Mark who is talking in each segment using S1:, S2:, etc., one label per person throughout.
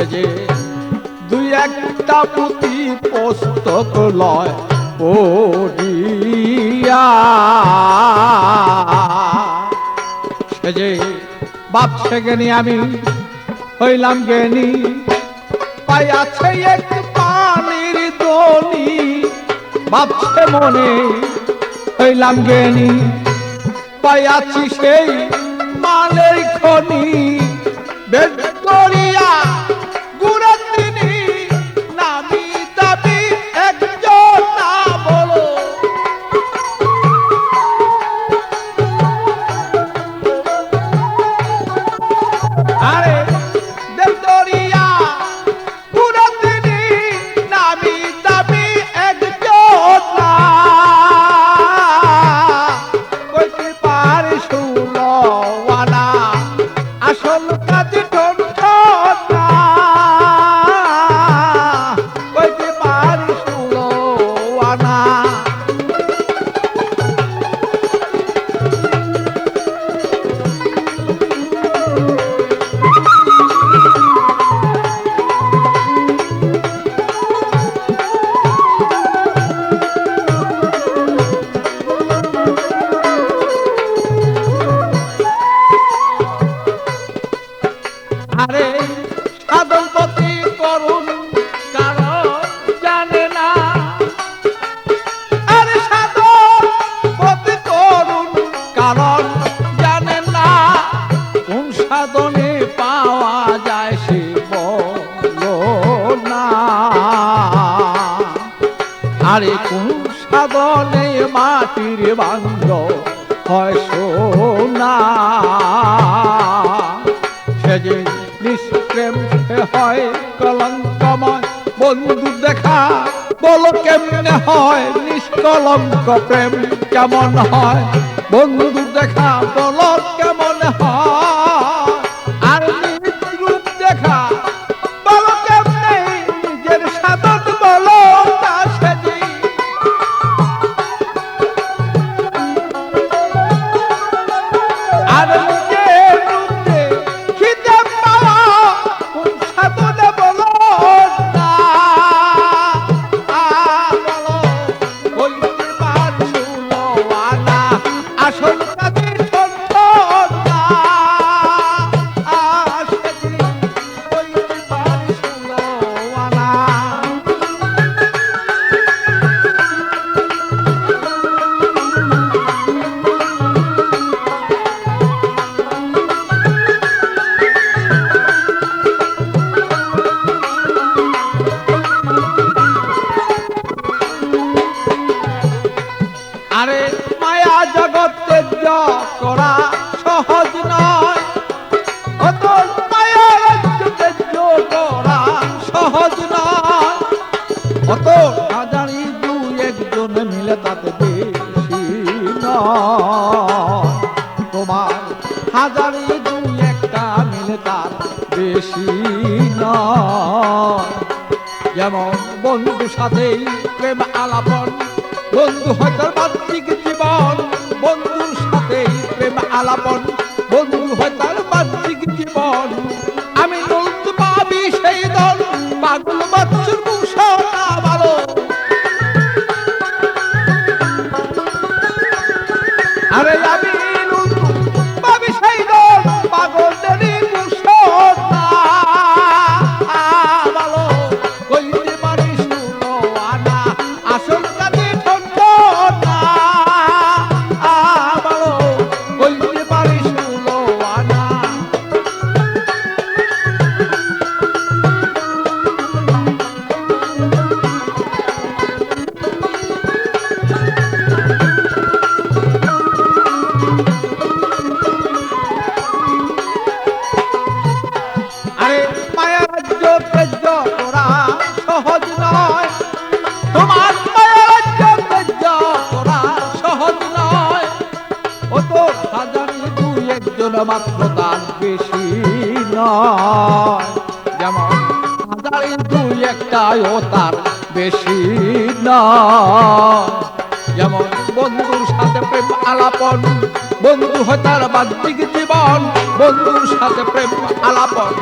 S1: সে যে দুই একটা পুঁতি পুস্তক লয় পড়িয়া। সে যে বাপসে জ্ঞানী, আমি হইলাম জ্ঞানী। পাইয়াছে এক পানির দনি। ভাবছে মনে হইলাম জ্ঞানী। পাইয়াছি সেই মালের খনি। আরে কোন সাধনে মাটির বান্ধ হয় সোনা। সে নিষ্প্রেম হয় কলঙ্কময়। বন্ধু দেখা, বলো কেমনে হয় নিষ্কলঙ্ক প্রেম, কেমন হয়? বন্ধু দেখা, বলো কেমন হয়? মায়া জগতে করা সহজ তোমার হাজারি দু একটা মিলে তার বেশি নয়। যেমন বন্ধু সাথেই প্রেম আলাপন, বন্ধু হয় তার জীবন বন্ধুর সাথেই প্রেম আলাপন। বন্ধু হয় তার বাহ্যিক জীবন। মাত্র দান বেশি নয়। যেমন হাজারে দুই একটাও তার বেশি নয়। যেমন বন্ধুর সাথে প্রেম আলাপন, বন্ধু হতার বাহ্যিক জীবন, বন্ধুর সাথে প্রেম আলাপন,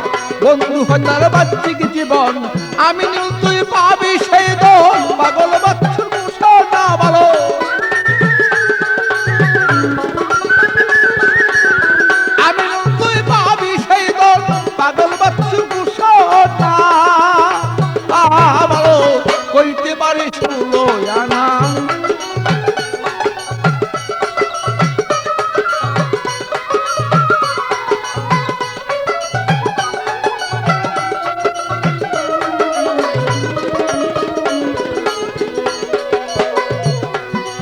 S1: বন্ধু হতার বাহ্যিক জীবন। আমি তুই পাবি সেই দল পাগল